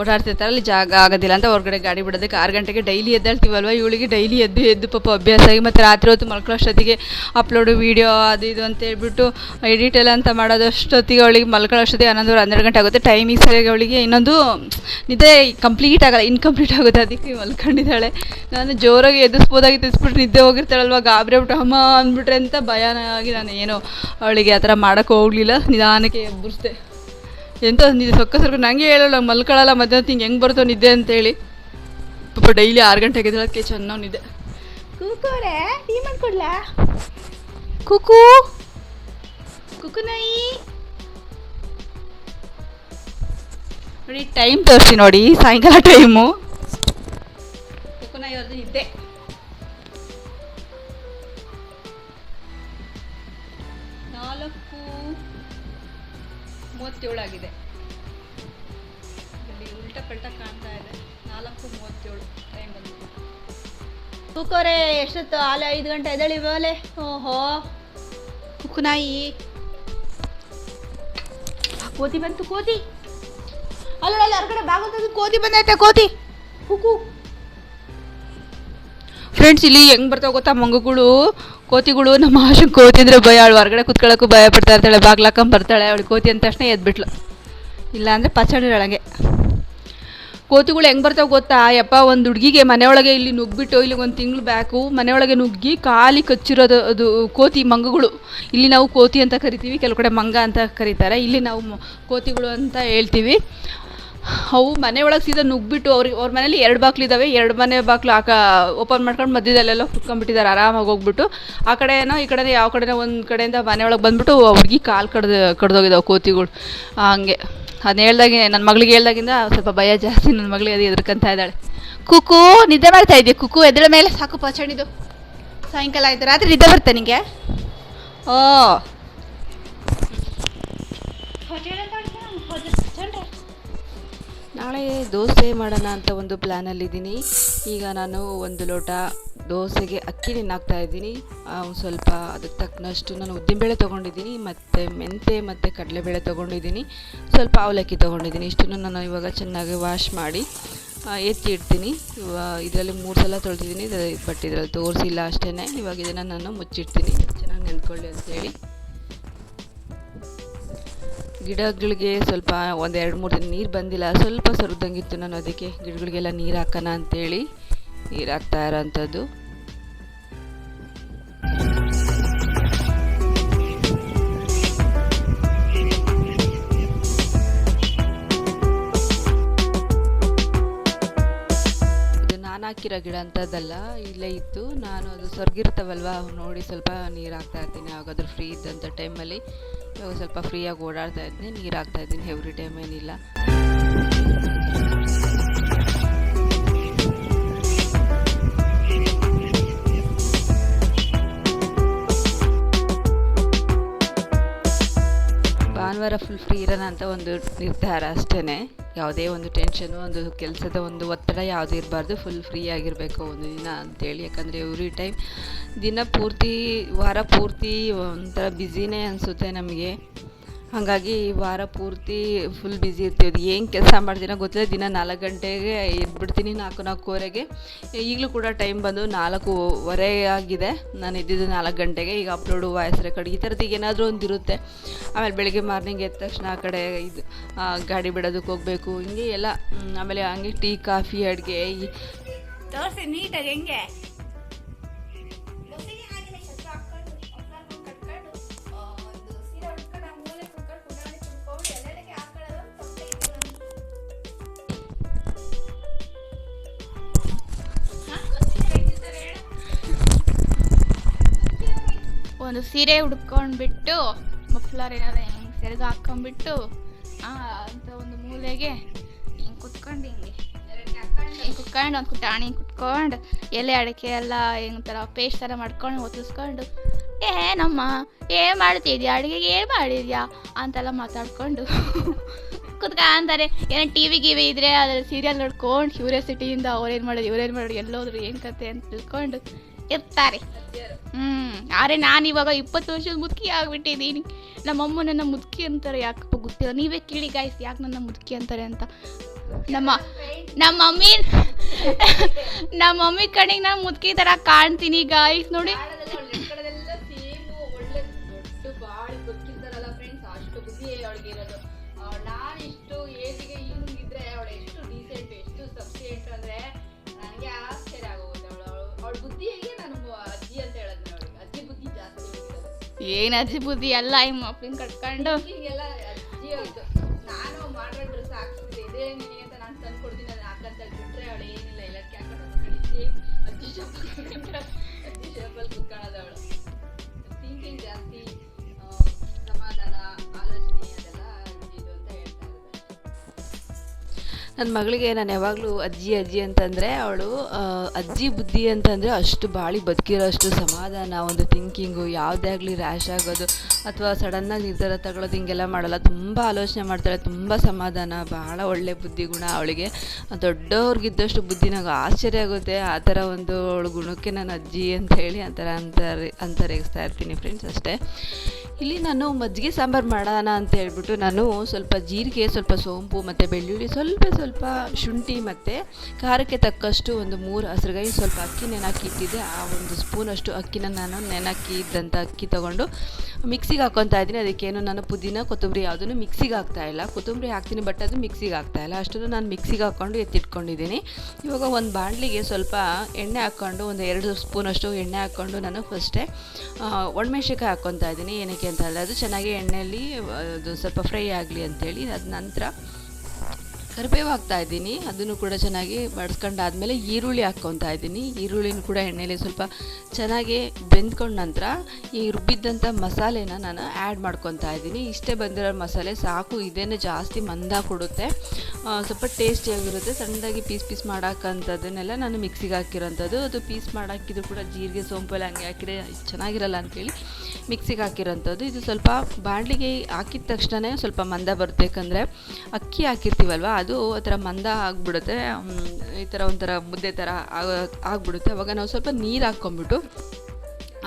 ಓಡಾಡ್ತಿರ್ತಾರೆ. ಅಲ್ಲಿ ಜಾಗ ಆಗೋದಿಲ್ಲ ಅಂತ ಹೊರಗಡೆ ಗಾಡಿ ಬಿಡೋದಕ್ಕೆ ಆರು ಗಂಟೆಗೆ ಡೈಲಿ ಎದ್ದೇಳ್ತೀವಲ್ವ? ಇವಳಿಗೆ ಡೈಲಿ ಎದ್ದು ಎದ್ದು ಪಾಪ ಅಭ್ಯಾಸ ಆಗಿ ಮತ್ತು ರಾತ್ರಿ ಹೊತ್ತು ಮಲ್ಕೊಳ್ಳೋಷ್ಟೊತ್ತಿಗೆ ಅಪ್ಲೋಡು ವೀಡಿಯೋ ಅದು ಇದು ಅಂತ ಹೇಳ್ಬಿಟ್ಟು ಎಡಿಟ್ ಎಲ್ಲ ಅಂತ ಮಾಡೋದಷ್ಟೊತ್ತಿಗೆ ಅವಳಿಗೆ ಮಲ್ಕೊಳ್ಳೋಷ್ಟೊತ್ತಿಗೆ ಹನ್ನೊಂದು ಹನ್ನೆರಡು ಗಂಟೆ ಆಗುತ್ತೆ. ಟೈಮಿಂಗ್ ಸರಿಯಾಗಿ ಅವಳಿಗೆ ಇನ್ನೊಂದು ನಿದ್ದೆ ಕಂಪ್ಲೀಟ್ ಆಗಲ್ಲ ಇನ್ಕಂಪ್ಲೀಟ್ ಆಗುತ್ತೆ. ಅದಕ್ಕೆ ಮಲ್ಕೊಂಡಿದ್ದಾಳೆ. ನಾನು ಜೋರಾಗಿ ಎದ್ದಿಸ್ಬೋದಾಗಿ ತಿಳಿಸ್ಬಿಟ್ಟು ನಿದ್ದೆ ಹೋಗಿರ್ತಾಳಲ್ವ ಗಾಬರಿ ಬಿಟ್ಟು ಅಮ್ಮ ಅಂದ್ಬಿಟ್ರೆ ಅಂತ ಭಯನಾಗಿ ನಾನು ಏನೋ ಅವಳಿಗೆ ಆ ಥರ ಮಾಡೋಕ್ಕೆ ಹೋಗಲಿಲ್ಲ. ನಿಧಾನಕ್ಕೆ ಎಬ್ಬರಿಸ್ದೆ ಎಂತ ನಿದ್ದೆ ಸೊಕ್ಕ ಸರ್ಕ ನಂಗೆ ಹೇಳಲ್ಲ ಮಲ್ಕೊಳ್ಳಲ್ಲ ಮಧ್ಯಾಹ್ನ ಹಿಂಗೆ ಹೆಂಗೆ ಬರ್ತೋ ನಿದ್ದೆ ಅಂತೇಳಿ. ಪಾಪ ಡೈಲಿ ಆರು ಗಂಟೆಗೆ ಎದ್ದೇಳಕ್ಕೆ ಚೆನ್ನಾಗಿ ನಿದ್ದೆ. ಕೂಕೋರೆ ಟೀ ಮಾಡ್ಕೊಡ್ಲ? ಕುಕು ಕುಕು ನಾಯಿ! ನೋಡಿ ಟೈಮ್ ತೋರಿಸಿ ನೋಡಿ ಸಾಯಂಕಾಲ ಟೈಮು. ಕುಕ್ಕು ನಾಯಿ ಅವ್ರದ್ದು ನಿದ್ದೆ. ನಾಲ್ಕು ಮೂವತ್ತೇಳು ಆಗಿದೆ ಇಲ್ಲಿ ಉಲ್ಟ ಪಲ್ಟ ಕಾಣ್ತಾ ಇದೆ. ನಾಲ್ಕು ಮೂವತ್ತೇಳು ಟೈಮ್ ಬಂದು ಕುಕ್ಕೋರೆ ಎಷ್ಟೊತ್ತು? ಆಲೆ ಐದು ಗಂಟೆ ಎದಳಿ ಬೋಲೆ? ಓಹೋ. ಕುಕ್ಕುನಾಯಿ ಆ, ಕೋತಿ ಬಂತು ಕೋತಿ. ಅಲ್ಲ ಅಲ್ಲ ಹೊರಗಡೆ ಬಾಗುತ್ತದೆ ಕೋತಿ ಬಂದೈತೆ ಕೋತಿ. ಕುಕ್ಕು ಫ್ರೆಂಡ್ಸ್ ಇಲ್ಲಿ ಹೆಂಗ್ ಬರ್ತಾವ ಗೊತ್ತಾ ಮಂಗುಗಳು? ಕೋತಿಗಳು ನಮ್ಮ ಆಶು ಕೋತಿ ಅಂದ್ರೆ ಭಯ. ಅವಳು ಹೊರಗಡೆ ಕುತ್ಕೊಳ್ಳೋಕ್ಕೂ ಭಯ ಪಡ್ತಾ ಇರ್ತಾಳೆ, ಬಾಗ್ಲಾಕಂ ಬರ್ತಾಳೆ, ಅವಳು ಕೋತಿ ಅಂದ ತಕ್ಷಣ ಎದ್ಬಿಟ್ಲು. ಇಲ್ಲ ಪಚಡಿ ಪಚಾಡಿರೊಳಗೆ ಕೋತಿಗಳು ಹೆಂಗ್ ಬರ್ತಾವೆ ಗೊತ್ತಾ? ಯಪ್ಪ, ಒಂದು ಹುಡುಗಿಗೆ ಮನೆಯೊಳಗೆ ಇಲ್ಲಿ ನುಗ್ಗಿಬಿಟ್ಟು ಇಲ್ಲಿ ಒಂದು ತಿಂಗಳು ಬ್ಯಾಕು, ಮನೆಯೊಳಗೆ ನುಗ್ಗಿ ಕಾಲಿ ಕಚ್ಚಿರೋದು ಅದು ಕೋತಿ ಮಂಗಗಳು. ಇಲ್ಲಿ ನಾವು ಕೋತಿ ಅಂತ ಕರಿತೀವಿ, ಕೆಲವು ಕಡೆ ಮಂಗ ಅಂತ ಕರೀತಾರೆ. ಇಲ್ಲಿ ನಾವು ಕೋತಿಗಳು ಅಂತ ಹೇಳ್ತೀವಿ. ಅವು ಮನೆ ಒಳಗೆ ಸೀದಾ ನುಗ್ಬಿಟ್ಟು ಅವ್ರಿಗೆ ಅವ್ರ ಮನೇಲಿ ಎರಡು ಬಾಕ್ಲು ಇದ್ದಾವೆ ಎರಡು ಮನೆ ಬಾಕ್ಲು ಆ ಓಪನ್ ಮಾಡ್ಕೊಂಡು ಮಧ್ಯದಲ್ಲೆಲ್ಲ ಕುತ್ಕೊಂಡ್ಬಿಟ್ಟಿದ್ದಾರೆ ಆರಾಮಾಗಿ ಹೋಗ್ಬಿಟ್ಟು. ಆ ಕಡೆ ಏನೋ, ಈ ಕಡೆ ಯಾವ ಕಡೆನೋ ಒಂದು ಕಡೆಯಿಂದ ಮನೆ ಒಳಗೆ ಬಂದುಬಿಟ್ಟು ಅವ್ರಿಗೆ ಕಾಲು ಕಡ್ದು ಕಡ್ದೋಗಿದ್ದಾವೆ ಕೋತಿಗಳು. ಹಂಗೆ. ಅದನ್ನ ಹೇಳ್ದಾಗೆ ನನ್ನ ಮಗಳಿಗೆ ಹೇಳ್ದಾಗಿಂದ ಸ್ವಲ್ಪ ಭಯ ಜಾಸ್ತಿ. ನನ್ನ ಮಗಳಿಗೆ ಅದು ಎದ್ರಕಂತ ಇದ್ದಾಳೆ. ಕುಕು ನಿದ್ದೆ ಮಾಡ್ತಾ ಇದೆಯಾ ಕುಕು ಎದ್ರ ಮೇಲೆ ಸಾಕು ಪಚಣಿದು ಸಾಯಂಕಾಲ ಆಯಿತು. ರಾತ್ರಿ ನಿದ್ದೆ ಬರ್ತಾ ನಿಂಗೆ? ಓ ನಾಳೆ ದೋಸೆ ಮಾಡೋಣ ಅಂತ ಒಂದು ಪ್ಲ್ಯಾನಲ್ಲಿದ್ದೀನಿ ಈಗ ನಾನು ಒಂದು ಲೋಟ ದೋಸೆಗೆ ಅಕ್ಕಿ ನಿನ್ನಾಗ್ತಾ ಇದ್ದೀನಿ. ಸ್ವಲ್ಪ ಅದಕ್ಕೆ ತಕ್ಕನಷ್ಟು ನಾನು ಉದ್ದಿನಬೇಳೆ ತೊಗೊಂಡಿದ್ದೀನಿ, ಮತ್ತು ಮೆಂತೆ ಮತ್ತು ಕಡಲೆಬೇಳೆ ತೊಗೊಂಡಿದ್ದೀನಿ. ಸ್ವಲ್ಪ ಅವಲಕ್ಕಿ ತೊಗೊಂಡಿದ್ದೀನಿ. ಇಷ್ಟನ್ನು ನಾನು ಇವಾಗ ಚೆನ್ನಾಗಿ ವಾಶ್ ಮಾಡಿ ಎತ್ತಿ ಇಡ್ತೀನಿ. ಇದರಲ್ಲಿ ಮೂರು ಸಲ ತೊಳೆದಿದ್ದೀನಿ. ಬಟ್ ಇದರಲ್ಲಿ ತೋರಿಸಿಲ್ಲ ಅಷ್ಟೇ ಇವಾಗ ಇದನ್ನು ನಾನು ಮುಚ್ಚಿಡ್ತೀನಿ. ಚೆನ್ನಾಗಿ ನೆನ್ಕೊಳ್ಳಿ ಅಂತೇಳಿ. ಗಿಡಗಳಿಗೆ ಸ್ವಲ್ಪ ಒಂದು ಎರಡು ಮೂರು ದಿನ ನೀರು ಬಂದಿಲ್ಲ, ಸ್ವಲ್ಪ ಸರಿದಂಗಿತ್ತು ನಾನು ಅದಕ್ಕೆ ಗಿಡಗಳಿಗೆಲ್ಲ ನೀರು ಹಾಕೋಣ ಅಂತೇಳಿ ನೀರು ಹಾಕ್ತಾ ಇರೋಂಥದ್ದು. ಹಾಕಿರೋ ಗಿಡ ಅಂಥದ್ದಲ್ಲ, ಇಲ್ಲೇ ಇತ್ತು. ನಾನು ಅದು ಸೊರ್ಗಿರ್ತಾವಲ್ವ ಅವು ನೋಡಿ ಸ್ವಲ್ಪ ನೀರು ಹಾಕ್ತಾ ಇರ್ತೀನಿ ಯಾವಾಗಾದ್ರೂ ಫ್ರೀ ಇದ್ದಂಥ ಟೈಮಲ್ಲಿ ಸ್ವಲ್ಪ ಫ್ರೀಯಾಗಿ ಓಡಾಡ್ತಾ ಇದ್ದೀನಿ ನೀರು ಹಾಕ್ತಾ ಇದ್ದೀನಿ ಎವ್ರಿ ಟೈಮ್ ಏನಿಲ್ಲ. ಭಾನುವಾರ ಫುಲ್ ಫ್ರೀ ಇರೋಣ ಅಂತ ಒಂದು ನಿರ್ಧಾರ ಅಷ್ಟೇ ಯಾವುದೇ ಒಂದು ಟೆನ್ಷನು ಒಂದು ಕೆಲಸದ ಒಂದು ಒತ್ತಡ ಯಾವುದೂ ಇರಬಾರ್ದು ಫುಲ್ ಫ್ರೀ ಆಗಿರಬೇಕು ಒಂದು ದಿನ ಅಂತೇಳಿ. ಯಾಕಂದರೆ ಎವ್ರಿ ಟೈಮ್ ದಿನ ಪೂರ್ತಿ, ವಾರ ಪೂರ್ತಿ ಒಂಥರ ಬ್ಯುಸಿನೇ ಅನಿಸುತ್ತೆ ನಮಗೆ. ಹಾಗಾಗಿ ವಾರ ಪೂರ್ತಿ ಫುಲ್ ಬ್ಯುಸಿ ಇರ್ತೀವಿ. ಏನು ಕೆಲಸ ಮಾಡ್ತೀನೋ ಗೊತ್ತಿಲ್ಲ. ದಿನ ನಾಲ್ಕು ಗಂಟೆಗೆ ಎದ್ಬಿಡ್ತೀನಿ ನಾಲ್ಕು, ನಾಲ್ಕೂವರೆಗೆ. ಈಗಲೂ ಕೂಡ ಟೈಮ್ ಬಂದು ನಾಲ್ಕೂವರೆ ಆಗಿದೆ. ನಾನು ಇದ್ದಿದ್ದು ನಾಲ್ಕು ಗಂಟೆಗೆ. ಈಗ ಅಪ್ಲೋಡು ವಾಯ್ಸ್ ರೆಕಾರ್ಡ್ ಈ ಥರದ್ದು ಏನಾದರೂ ಒಂದು ಇರುತ್ತೆ. ಆಮೇಲೆ ಬೆಳಗ್ಗೆ ಮಾರ್ನಿಂಗ್ ಎದ್ದ ತಕ್ಷಣ ಆ ಕಡೆ ಇದು ಗಾಡಿ ಬಿಡೋದಕ್ಕೆ ಹೋಗಬೇಕು. ಹಿಂಗೆ ಎಲ್ಲ ಆಮೇಲೆ ಹಂಗೆ ಟೀ, ಕಾಫಿ, ಅಡುಗೆ ತೋರಿಸಿ ನೀಟಾಗಿ ಹೆಂಗೆ? ಒಂದು ಸೀರೆ ಉಡ್ಕೊಂಡ್ಬಿಟ್ಟು ಮಫ್ಲರ್ ಏನಾದ್ರೆ ಹಿಂಗೆ ಸೆರಗು ಹಾಕೊಂಡ್ಬಿಟ್ಟು ಅಂತ ಒಂದು ಮೂಲೆಗೆ ಹಿಂಗೆ ಕುತ್ಕೊಂಡು ಹಿಂಗೆ. ಹಿಂಗೆ ಕುತ್ಕೊಂಡು, ಒಂದು ಕುಟಾಣಿ ಕುತ್ಕೊಂಡು ಎಲೆ ಅಡಿಕೆ ಎಲ್ಲ ಹೆಂಗೆ ಥರ ಪೇಸ್ಟ್ ಥರ ಮಾಡ್ಕೊಂಡು ಒತ್ತಿಸ್ಕೊಂಡು ಏ ಏನಮ್ಮ ಏನು ಮಾಡ್ತಿದ್ಯಾ? ಅಡುಗೆಗೆ ಏನು ಮಾಡಿದ್ಯಾ? ಅಂತೆಲ್ಲ ಮಾತಾಡ್ಕೊಂಡು ಕುತ್ಕೊಂತಾರೆ. ಏನೋ ಟಿ ವಿ ಗಿವಿ ಇದ್ರೆ ಅದ್ರ ಸೀರಿಯಲ್ ನೋಡ್ಕೊಂಡು, ಕ್ಯೂರಿಯಾಸಿಟಿಯಿಂದ ಅವ್ರೇನು ಮಾಡೋದು ಇವ್ರೇನು ಮಾಡೋದು, ಎಲ್ಲೋದ್ರು ಏನು ಕತೆ ಅಂತ ತಿಳ್ಕೊಂಡು ಇರ್ತಾರೆ ಹ್ಮ್, ಆದ್ರೆ ನಾನು ಇವಾಗ ಇಪ್ಪತ್ತು ವರ್ಷದ ಮುದುಕಿ ಆಗ್ಬಿಟ್ಟಿದ್ದೀನಿ. ನಮ್ಮಮ್ಮ ನನ್ನ ಮುದುಕಿ ಅಂತಾರೆ, ಯಾಕಪ್ಪ ಗೊತ್ತಿಲ್ಲ. ನೀವೇ ಕೇಳಿ ಗಾಯ್ಸ್ ಯಾಕೆ ನನ್ನ ಮುದುಕಿ ಅಂತಾರೆ ಅಂತ. ನಮ್ಮ ನಮ್ಮ ಮಮ್ಮಿ ನಮ್ಮ ಮಮ್ಮಿ ಕಣ್ಣಿಗೆ ನಾನು ಮುದುಕಿ ಥರ ಕಾಣ್ತೀನಿ ಗಾಯ್ಸ್ ನೋಡಿ. ಏನು ಬುದ್ಧಿ ಎಲ್ಲ ಈ ಮಕ್ಕಳನ್ನ ಕಟ್ಕೊಂಡು. ಹಿಂಗೆಲ್ಲ ನನ್ನ ಮಗಳಿಗೆ ನಾನು ಯಾವಾಗಲೂ ಅಜ್ಜಿ ಅಜ್ಜಿ ಅಂತಂದರೆ ಅವಳು ಅಜ್ಜಿ ಬುದ್ಧಿ ಅಂತಂದರೆ ಅಷ್ಟು ಬಾಳಿ ಬದುಕಿರೋ ಅಷ್ಟು ಸಮಾಧಾನ, ಒಂದು ಥಿಂಕಿಂಗು ಯಾವುದೇ ಆಗಲಿ ರ್ಯಾಶ್ ಆಗೋದು, ಅಥವಾ ಸಡನ್ನಾಗಿ ನಿರ್ಧಾರ ತಗೊಳ್ಳೋದು ಹಿಂಗೆಲ್ಲ ಮಾಡಲ್ಲ. ತುಂಬ ಆಲೋಚನೆ ಮಾಡ್ತಾಳೆ ತುಂಬ ಸಮಾಧಾನ, ಬಹಳ ಒಳ್ಳೆ ಬುದ್ಧಿ ಗುಣ ಅವಳಿಗೆ. ದೊಡ್ಡವ್ರಿಗಿದ್ದಷ್ಟು ಬುದ್ಧಿ ನಂಗೆ ಆಶ್ಚರ್ಯ ಆಗುತ್ತೆ. ಆ ಥರ ಒಂದು ಅವಳು ಗುಣಕ್ಕೆ ನಾನು ಅಜ್ಜಿ ಅಂತ ಹೇಳಿ ಆ ಥರ ಅಂತಾರೆ ಅಂತರೇಗಿಸ್ತಾ ಇರ್ತೀನಿ ಫ್ರೆಂಡ್ಸ್ ಅಷ್ಟೇ. ಇಲ್ಲಿ ನಾನು ಮಜ್ಜಿಗೆ ಸಾಂಬಾರು ಮಾಡೋಣ ಅಂತ ಹೇಳ್ಬಿಟ್ಟು ನಾನು ಸ್ವಲ್ಪ ಜೀರಿಗೆ, ಸ್ವಲ್ಪ ಸೋಂಪು ಮತ್ತು ಬೆಳ್ಳುಳ್ಳಿ, ಸ್ವಲ್ಪ ಸ್ವಲ್ಪ ಶುಂಠಿ ಮತ್ತು ಖಾರಕ್ಕೆ ತಕ್ಕಷ್ಟು ಒಂದು ಮೂರು ಹಸಿರುಗಾಯಿ ಸ್ವಲ್ಪ ಅಕ್ಕಿ ನೆನಾಕಿ ಇಟ್ಟಿದ್ದೆ. ಆ ಒಂದು ಸ್ಪೂನಷ್ಟು ಅಕ್ಕಿನ ನಾನು ನೆನಾಕಿ ಇದ್ದಂಥ ಅಕ್ಕಿ ತೊಗೊಂಡು ಮಿಕ್ಸಿಗೆ ಹಾಕ್ಕೊತಾ ಇದ್ದೀನಿ. ಅದಕ್ಕೇನು ನಾನು ಪುದೀನ, ಕೊತ್ತಂಬರಿ ಯಾವುದನ್ನು ಮಿಕ್ಸಿಗೆ ಹಾಕ್ತಾ ಇಲ್ಲ. ಕೊತ್ತಂಬರಿ ಹಾಕ್ತೀನಿ ಬಟ್ ಅದು ಮಿಕ್ಸಿಗೆ ಹಾಕ್ತಾ ಇಲ್ಲ. ಅಷ್ಟನ್ನು ನಾನು ಮಿಕ್ಸಿಗೆ ಹಾಕ್ಕೊಂಡು ಎತ್ತಿಟ್ಕೊಂಡಿದ್ದೀನಿ. ಇವಾಗ ಒಂದು ಬಾಣಲಿಗೆ ಸ್ವಲ್ಪ ಎಣ್ಣೆ ಹಾಕ್ಕೊಂಡು ಒಂದು ಎರಡು ಸ್ಪೂನಷ್ಟು ಎಣ್ಣೆ ಹಾಕ್ಕೊಂಡು ನಾನು ಫಸ್ಟೇ ಒಣಮೆಣ್ಸಿಕಾಯಿ ಹಾಕ್ಕೊತಾ ಇದ್ದೀನಿ. ಏನಕ್ಕೆ ಅಂತ ಅಲ್ಲ, ಅದು ಚೆನ್ನಾಗಿ ಎಣ್ಣೆಯಲ್ಲಿ, ಅದು ಸ್ವಲ್ಪ ಫ್ರೈ ಆಗಲಿ ಅಂತೇಳಿ ಅದ ನಂತರ ಕರಿಬೇವು ಹಾಕ್ತಾ ಇದ್ದೀನಿ. ಅದನ್ನು ಕೂಡ ಚೆನ್ನಾಗಿ ಬಡ್ಸ್ಕೊಂಡಾದ್ಮೇಲೆ ಈರುಳ್ಳಿ ಹಾಕ್ಕೊತಾ ಇದ್ದೀನಿ. ಈರುಳ್ಳಿನ ಕೂಡ ಎಣ್ಣೆಯಲ್ಲಿ ಸ್ವಲ್ಪ ಚೆನ್ನಾಗಿ ಬೆಂದ್ಕೊಂಡ ನಂತರ ಈ ರುಬ್ಬಿದ್ದಂಥ ಮಸಾಲೆನ ನಾನು ಆ್ಯಡ್ ಮಾಡ್ಕೊತಾ ಇದ್ದೀನಿ. ಇಷ್ಟೇ ಬಂದಿರೋ ಮಸಾಲೆ ಸಾಕು, ಇದೇನೇ ಜಾಸ್ತಿ ಮಂದ ಕೊಡುತ್ತೆ. ಸ್ವಲ್ಪ ಟೇಸ್ಟಿಯಾಗಿರುತ್ತೆ. ಸಣ್ಣದಾಗಿ ಪೀಸ್ ಪೀಸ್ ಮಾಡೋಕ್ಕಂಥದ್ದನ್ನೆಲ್ಲ ನಾನು ಮಿಕ್ಸಿಗೆ ಹಾಕಿರೋಂಥದ್ದು. ಅದು ಪೀಸ್ ಮಾಡಾಕಿದ್ರು ಕೂಡ ಜೀರಿಗೆ ಸೋಂಪಲ್ಲಿ ಹಂಗೆ ಹಾಕಿದ್ರೆ ಚೆನ್ನಾಗಿರಲ್ಲ ಅಂತೇಳಿ ಮಿಕ್ಸಿಗೆ ಹಾಕಿರೋಂಥದ್ದು. ಇದು ಸ್ವಲ್ಪ ಬಾಣಲಿಗೆ ಹಾಕಿದ ತಕ್ಷಣ ಸ್ವಲ್ಪ ಮಂದ ಬರುತ್ತೆ. ಯಾಕಂದರೆ ಅಕ್ಕಿ ಹಾಕಿರ್ತೀವಲ್ವ, ಅದು ಆ ಥರ ಮಂದ ಆಗಿಬಿಡುತ್ತೆ. ಈ ಥರ ಒಂಥರ ಮುದ್ದೆ ಥರ ಆಗ ಆಗಿಬಿಡುತ್ತೆ. ಅವಾಗ ನಾವು ಸ್ವಲ್ಪ ನೀರು ಹಾಕ್ಕೊಂಬಿಟ್ಟು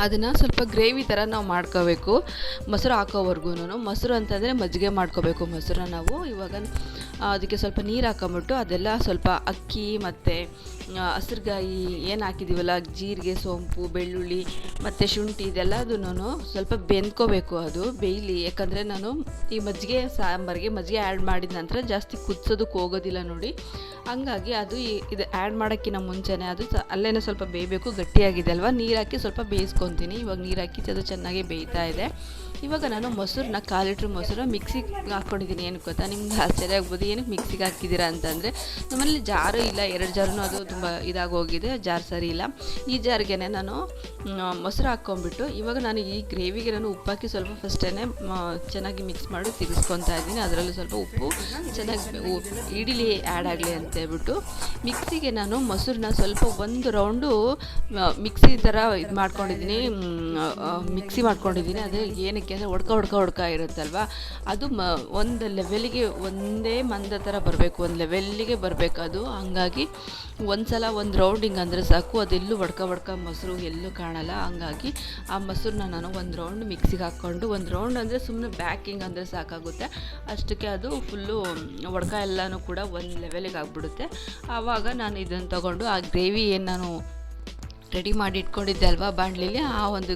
ಅದನ್ನು ಸ್ವಲ್ಪ ಗ್ರೇವಿ ಥರ ನಾವು ಮಾಡ್ಕೋಬೇಕು. ಮೊಸರು ಹಾಕೋವರೆಗೂ ಮೊಸರು ಅಂತಂದರೆ ಮಜ್ಜಿಗೆ ಮಾಡ್ಕೋಬೇಕು ಮೊಸರನ್ನ ನಾವು. ಇವಾಗ ಅದಕ್ಕೆ ಸ್ವಲ್ಪ ನೀರು ಹಾಕೊಂಬಿಟ್ಟು ಅದೆಲ್ಲ ಸ್ವಲ್ಪ ಅಕ್ಕಿ ಮತ್ತು ಹಸಿರುಗಾಯಿ ಏನು ಹಾಕಿದ್ದೀವಲ್ಲ ಜೀರಿಗೆ, ಸೋಂಪು, ಬೆಳ್ಳುಳ್ಳಿ ಮತ್ತು ಶುಂಠಿ ಇದೆಲ್ಲದನ್ನು ಸ್ವಲ್ಪ ಬೆಂದ್ಕೋಬೇಕು ಅದು ಬೇಯಲಿ. ಯಾಕಂದರೆ ನಾನು ಈ ಮಜ್ಜಿಗೆ ಸಾಂಬಾರಿಗೆ ಮಜ್ಜಿಗೆ ಆ್ಯಡ್ ಮಾಡಿದ ನಂತರ ಜಾಸ್ತಿ ಕುದಿಸೋದಕ್ಕೆ ಹೋಗೋದಿಲ್ಲ ನೋಡಿ. ಹಂಗಾಗಿ ಅದು ಇದು ಆ್ಯಡ್ ಮಾಡೋಕ್ಕಿಂತ ಮುಂಚೆನೇ ಅದು ಸ ಅಲ್ಲೇ ಸ್ವಲ್ಪ ಬೇಯಬೇಕು, ಗಟ್ಟಿಯಾಗಿದೆ ಅಲ್ವಾ? ನೀರು ಹಾಕಿ ಸ್ವಲ್ಪ ಬೇಯಿಸ್ಕೊತೀನಿ ಇವಾಗ ನೀರು ಹಾಕಿ ಅದು ಚೆನ್ನಾಗಿ ಬೇಯ್ತಾ ಇದೆ. ಇವಾಗ ನಾನು ಮೊಸರನ್ನ ಕಾಲು ಲೀಟ್ರ್ ಮೊಸರು ಮಿಕ್ಸಿಗೆ ಹಾಕ್ಕೊಂಡಿದ್ದೀನಿ ಏನು ಗೊತ್ತಾ? ನಿಮ್ಗೆ ಆಶ್ಚರ್ಯ ಆಗ್ಬೋದು. ಏನಕ್ಕೆ ಮಿಕ್ಸಿಗೆ ಹಾಕಿದ್ದೀರಾ ಅಂತಂದರೆ, ನಮ್ಮಲ್ಲಿ ಜಾರು ಇಲ್ಲ. ಎರಡು ಜಾರೂ ಅದು ತುಂಬ ಇದಾಗೋಗಿದೆ. ಜಾರ್ ಸರಿ ಇಲ್ಲ. ಈ ಜಾರ್ಗೆ ನಾನು ಮೊಸರು ಹಾಕ್ಕೊಂಬಿಟ್ಟು ಇವಾಗ ನಾನು ಈ ಗ್ರೇವಿಗೆ ನಾನು ಉಪ್ಪಾಕಿ ಸ್ವಲ್ಪ ಫಸ್ಟೇ ಚೆನ್ನಾಗಿ ಮಿಕ್ಸ್ ಮಾಡಿ ತಿರ್ಗಿಸ್ಕೊತಾ ಇದ್ದೀನಿ. ಅದರಲ್ಲೂ ಸ್ವಲ್ಪ ಉಪ್ಪು, ಚೆನ್ನಾಗಿ ಇಡಿಲಿ ಆ್ಯಡ್ ಆಗಲಿ ಅಂತ ಹೇಳ್ಬಿಟ್ಟು, ಮಿಕ್ಸಿಗೆ ನಾನು ಮೊಸರನ್ನ ಸ್ವಲ್ಪ ಒಂದು ರೌಂಡು ಮಿಕ್ಸಿ ಥರ ಇದು ಮಾಡ್ಕೊಂಡಿದ್ದೀನಿ ಮಿಕ್ಸಿ ಮಾಡ್ಕೊಂಡಿದ್ದೀನಿ. ಅದು ಏನಕ್ಕೆ ಅಂದರೆ ಒಡ್ಕ ಒಡ್ಕ ಹೊಡ್ಕ ಇರುತ್ತಲ್ವ? ಅದು ಮ, ಒಂದು ಲೆವೆಲಿಗೆ ಒಂದೇ ಮಂದ ಥರ ಬರಬೇಕು. ಒಂದು ಲೆವೆಲ್ಲಿಗೆ ಬರಬೇಕು ಅದು. ಹಂಗಾಗಿ ಒಂದು ಸಲ ಒಂದು ರೌಂಡಿಂಗ್ ಅಂದರೆ ಸಾಕು. ಅದೆಲ್ಲೂ ಒಡ್ಕ ಒಡ್ಕ ಮೊಸರು ಎಲ್ಲೂ ಕಾಣಲ್ಲ. ಹಂಗಾಗಿ ಆ ಮೊಸರನ್ನ ನಾನು ಒಂದು ರೌಂಡ್ ಮಿಕ್ಸಿಗೆ ಹಾಕ್ಕೊಂಡು, ಒಂದು ರೌಂಡ್ ಅಂದರೆ ಸುಮ್ಮನೆ ಬ್ಯಾಕಿಂಗ್ ಅಂದರೆ ಸಾಕಾಗುತ್ತೆ. ಅಷ್ಟಕ್ಕೆ ಅದು ಫುಲ್ಲು ಒಡ್ಕ ಎಲ್ಲನೂ ಕೂಡ ಒಂದು ಲೆವೆಲಿಗೆ ಆಗಿಬಿಡುತ್ತೆ. ಆವಾಗ ನಾನು ಇದನ್ನು ತಗೊಂಡು ಆ ಗ್ರೇವಿ ಏನು ನಾನು ರೆಡಿ ಮಾಡಿ ಇಟ್ಕೊಂಡಿದ್ದೆ ಅಲ್ವಾ ಬಾಣಲಿಲಿ? ಆ ಒಂದು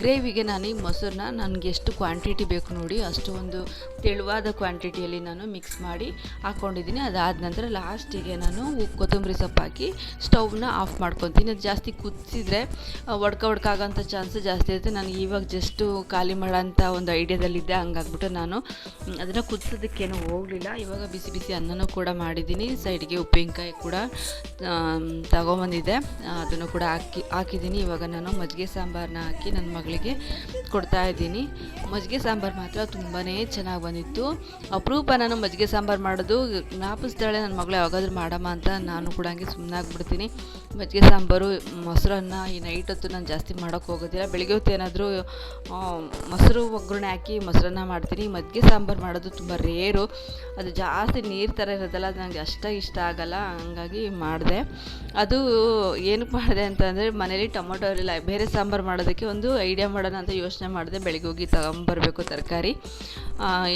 ಗ್ರೇವಿಗೆ ನಾನು ಈ ಮೊಸರನ್ನ ನನಗೆ ಎಷ್ಟು ಕ್ವಾಂಟಿಟಿ ಬೇಕು ನೋಡಿ, ಅಷ್ಟು ಒಂದು ತೆಳುವಾದ ಕ್ವಾಂಟಿಟಿಯಲ್ಲಿ ನಾನು ಮಿಕ್ಸ್ ಮಾಡಿ ಹಾಕ್ಕೊಂಡಿದ್ದೀನಿ ಅದಾದ ನಂತರ ಲಾಸ್ಟಿಗೆ ನಾನು ಕೊತ್ತಂಬರಿ ಸೊಪ್ಪು ಹಾಕಿ ಸ್ಟೌವ್ನ ಆಫ್ ಮಾಡ್ಕೊತೀನಿ. ಅದು ಜಾಸ್ತಿ ಕುದಿಸಿದ್ರೆ ಒಡ್ಕ ಒಡ್ಕಾಗೋಂಥ ಚಾನ್ಸಸ್ ಜಾಸ್ತಿ ಇರುತ್ತೆ. ನಾನು ಇವಾಗ ಜಸ್ಟು ಖಾಲಿ ಮಾಡೋಂಥ ಒಂದು ಐಡಿಯಾದಲ್ಲಿದ್ದೆ, ಹಂಗಾಗ್ಬಿಟ್ಟು ನಾನು ಅದನ್ನು ಕುದಿಸೋದಕ್ಕೇನು ಹೋಗಲಿಲ್ಲ. ಇವಾಗ ಬಿಸಿ ಬಿಸಿ ಅನ್ನನೂ ಕೂಡ ಮಾಡಿದ್ದೀನಿ. ಸೈಡ್ಗೆ ಉಪ್ಪಿನಕಾಯಿ ಕೂಡ ತಗೊಂಬಂದಿದ್ದೆ. ಅದನ್ನು ಕೂಡ ಹಾಕಿ ಹಾಕಿದ್ದೀನಿ. ಇವಾಗ ನಾನು ಮಜ್ಜಿಗೆ ಸಾಂಬಾರನ್ನ ಹಾಕಿ ನನ್ನ ಮಗಳಿಗೆ ಕೊಡ್ತಾ ಇದ್ದೀನಿ. ಮಜ್ಜಿಗೆ ಸಾಂಬಾರು ಮಾತ್ರ ತುಂಬಾ ಚೆನ್ನಾಗಿ ಬಂದಿತ್ತು. ಅಪರೂಪ ನಾನು ಮಜ್ಜಿಗೆ ಸಾಂಬಾರು ಮಾಡೋದು ಜ್ಞಾಪಿಸ್ತಾಳೆ ನನ್ನ ಮಗಳು ಯಾವಾಗಾದ್ರೂ ಮಾಡಮ್ಮ ಅಂತ ನಾನು ಕೂಡ ಹಂಗೆ ಸುಮ್ಮನೆ ಆಗ್ಬಿಡ್ತೀನಿ. ಮಜ್ಜಿಗೆ ಸಾಂಬಾರು, ಮೊಸರನ್ನ ಈ ನೈಟ್ ಹೊತ್ತು ನಾನು ಜಾಸ್ತಿ ಮಾಡೋಕ್ಕೆ ಹೋಗೋದಿಲ್ಲ. ಬೆಳಿಗ್ಗೆ ಹೊತ್ತು ಏನಾದರೂ ಮೊಸರು ಒಗ್ಗರಣೆ ಹಾಕಿ ಮೊಸರನ್ನ ಮಾಡ್ತೀನಿ. ಮಜ್ಜಿಗೆ ಸಾಂಬಾರು ಮಾಡೋದು ತುಂಬ ರೇರು. ಅದು ಜಾಸ್ತಿ ನೀರು ಥರ ಇರೋದಲ್ಲ, ಅದು ನನಗೆ ಅಷ್ಟಾಗಿ ಇಷ್ಟ ಆಗಲ್ಲ. ಹಂಗಾಗಿ ಮಾಡಿದೆ. ಅದು ಏನಕ್ಕೆ ಮಾಡಿದೆ ಅಂತಂದರೆ ಮನೇಲಿ ಟೊಮೊಟೊ ಇರಲಿಲ್ಲ, ಬೇರೆ ಸಾಂಬಾರು ಮಾಡೋದಕ್ಕೆ ಒಂದು ಐಡಿಯಾ ಮಾಡೋಣ ಅಂತ ಯೋಚನೆ ಮಾಡಿದೆ ಬೆಳಿಗ್ಗೆ ಹೋಗಿ ತಗೊಂಬರ್ಬೇಕು ತರಕಾರಿ.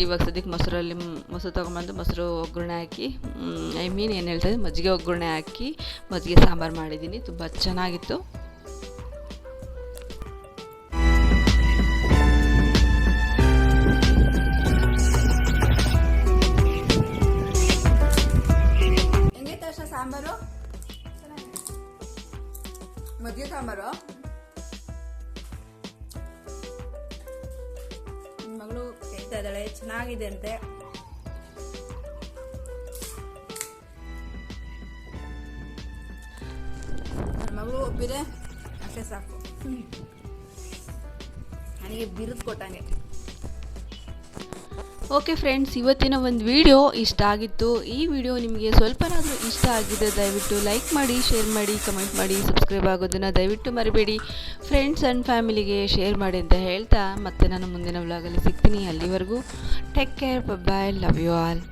ಇವಾಗ ಸದ್ಯಕ್ಕೆ ಮೊಸರಲ್ಲಿ ಮೊಸರು ತೊಗೊಂಬಂದು ಮೊಸರು ಒಗ್ಗರಣೆ ಹಾಕಿ ಐ ಮೀನ್ ಏನು ಹೇಳ್ತಾರೆ ಮಜ್ಜಿಗೆ ಒಗ್ಗರಣೆ ಹಾಕಿ ಮಜ್ಜಿಗೆ ಸಾಂಬಾರು ಮಾಡಿದ್ದೀನಿ, ತುಂಬ ಚೆನ್ನಾಗಿತ್ತು. ಮಜ್ಜಿಗೆ ಸಾಂಬಾರು ಮಗಳು ಹೇಳ್ತಾ ಇದ್ದಾಳೆ ಚೆನ್ನಾಗಿದೆ ಅಂತೆ ನನ್ನ ಮಗಳು ಒಪ್ಪಿದೆ ಅಷ್ಟೇ ಸಾಕು ನನಗೆ ಬಿರುದು ಕೊಟ್ಟಂಗೆ ಓಕೆ ಫ್ರೆಂಡ್ಸ್ ಇವತ್ತಿನ ಒಂದು ವಿಡಿಯೋ ಇಷ್ಟ ಆಗಿತ್ತು. ಈ ವಿಡಿಯೋ ನಿಮಗೆ ಸ್ವಲ್ಪನಾದರೂ ಇಷ್ಟ ಆಗಿದೆ ದಯವಿಟ್ಟು ಲೈಕ್ ಮಾಡಿ ಶೇರ್ ಮಾಡಿ ಕಮೆಂಟ್ ಮಾಡಿ ಸಬ್ಸ್ಕ್ರೈಬ್ ಆಗೋದನ್ನು ದಯವಿಟ್ಟು ಮರಿಬೇಡಿ. ಫ್ರೆಂಡ್ಸ್ ಆ್ಯಂಡ್ ಫ್ಯಾಮಿಲಿಗೆ ಶೇರ್ ಮಾಡಿ ಅಂತ ಹೇಳ್ತಾ ಮತ್ತೆ ನಾನು ಮುಂದಿನ ವ್ಲಾಗಲ್ಲಿ ಸಿಗ್ತೀನಿ. ಅಲ್ಲಿವರೆಗೂ take care bye love you all